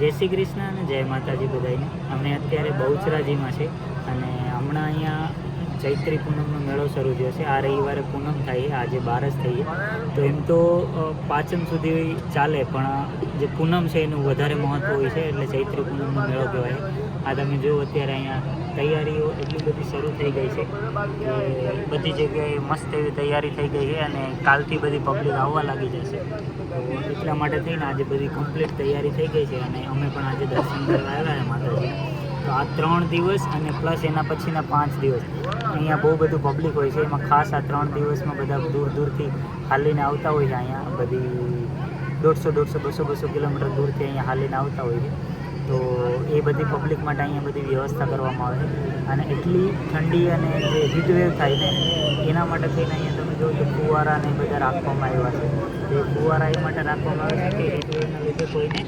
જય શ્રી કૃષ્ણ અને જય માતાજી બધાને અમે અત્યારે બહુચરાજીમાં છે અને હમણાં અહીંયા ચૈત્રી પૂનમનો મેળો શરૂ થયો છે. આ રવિવારે પૂનમ થાય આજે બારસ થઈ તો એમ તો પાચમ સુધી ચાલે, પણ જે પૂનમ છે એનું વધારે મહત્ત્વ હોય છે, એટલે ચૈત્રી પૂનમનો મેળો કહેવાય. આ તમે જુઓ અત્યારે અહીંયા તૈયારીઓ એટલી બધી શરૂ થઈ ગઈ છે કે બધી જગ્યાએ મસ્ત એવી તૈયારી થઈ ગઈ છે અને કાલથી બધી પબ્લિક આવવા લાગી જશે. એટલા માટે થઈને આજે બધી કમ્પ્લીટ તૈયારી થઈ ગઈ છે અને અમે પણ આજે દર્શન કરવા આવ્યા માતાજી તો આ ત્રણ દિવસ અને પ્લસ એના પછીના પાંચ દિવસ. અહીંયા બહુ બધું પબ્લિક હોય છે, એમાં ખાસ આ ત્રણ દિવસમાં બધા દૂર દૂરથી હાલીને આવતા હોય છે અહીંયા બધી દોઢસો દોઢસો બસો બસો કિલોમીટર દૂરથી અહીંયા હાલીને આવતા હોય છે. તો એ બધી પબ્લિક માટે અહીંયા બધી વ્યવસ્થા કરવામાં આવે અને એટલી ઠંડી અને જે હીટવેવ થાય ને, એના માટે થઈને અહીંયા તમે જો તો ફુવારા ને બધા રાખવામાં આવ્યા છે. એ ફુવારા એ માટે રાખવામાં આવે છે કે હીટવેવના લીધે કોઈને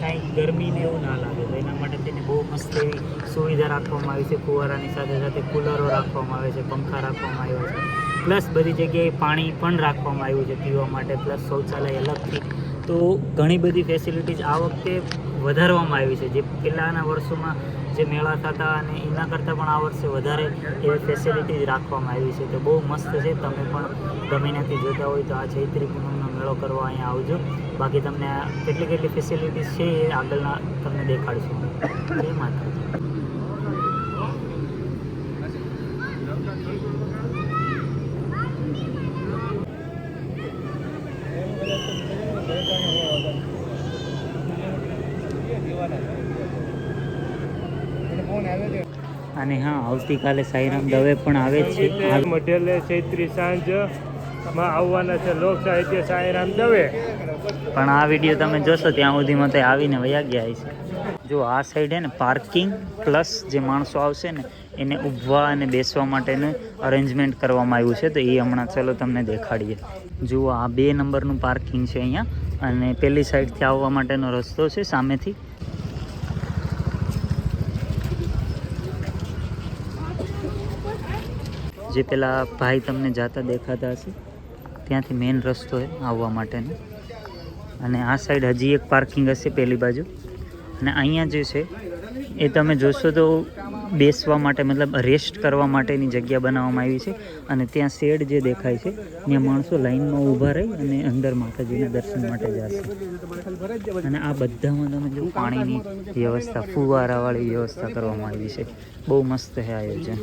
કાંઈ ગરમી ને એવું ના લાગે. તો એના માટે તેને બહુ મસ્ત એવી સુવિધા રાખવામાં આવી છે. ફુવારાની સાથે સાથે કુલરો રાખવામાં આવે છે, પંખા રાખવામાં આવ્યા છે. પ્લસ બધી જગ્યાએ પાણી પણ રાખવામાં આવ્યું છે પીવા માટે. પ્લસ શૌચાલય અલગથી. તો ઘણી બધી ફેસિલિટીઝ આ વખતે વધારવામાં આવી છે. જે પહેલાંના વર્ષોમાં જે મેળા થતા અને એના કરતાં પણ આ વર્ષે વધારે એવી ફેસિલિટીઝ રાખવામાં આવી છે. તો બહુ મસ્ત છે. તમે પણ ગમે નથી જોતા હોય તો આ ચૈત્રી પૂનમનો મેળો કરવા અહીંયા આવજો. બાકી તમને કેટલી કેટલી ફેસિલિટીઝ છે એ આગળના તમને દેખાડશું. એ માતાજી. અને હા આવતીકાલે સાઈરામ દવે પણ આવે છે. મઢેલે ચૈત્રી સાંજમાં આવવાના છે લોક સાહિત્ય સાંઈરામ દવે. પણ આ વીડિયો તમે જોશો ત્યાં સુધીમાં તો આવીને વયા ગયા છે જો આ સાઈડ હે ને પાર્કિંગ પ્લસ જે માણસો આવશે ને એને ઊભવા અને બેસવા માટેનું અરેન્જમેન્ટ કરવામાં આવ્યું છે. તો એ હમણાં ચલો તમને દેખાડીએ. જુઓ આ બે નંબરનું પાર્કિંગ છે અહીંયા. અને પેલી સાઈડથી આવવા માટેનો રસ્તો છે સામેથી જે પેલા ભાઈ તમને જાતા દેખાતા હશે, ત્યાંથી મેઇન રસ્તો છે આવવા માટેનો. અને આ સાઈડ હજી એક પાર્કિંગ હશે પેલી બાજુ. અને અહીંયા જે છે, એ તમે જોશો તો બેસવા માટે મતલબ રેસ્ટ કરવા માટેની જગ્યા બનાવવામાં આવી છે. અને ત્યાં શેડ જે દેખાય છે, ત્યાં માણસો લાઈનમાં ઊભા રહી અને અંદર માતાજીના દર્શન માટે જશે અને આ બધામાં તમે જો પાણીની વ્યવસ્થા, ફુવારાવાળી વ્યવસ્થા કરવામાં આવી છે. બહુ મસ્ત છે આયોજન.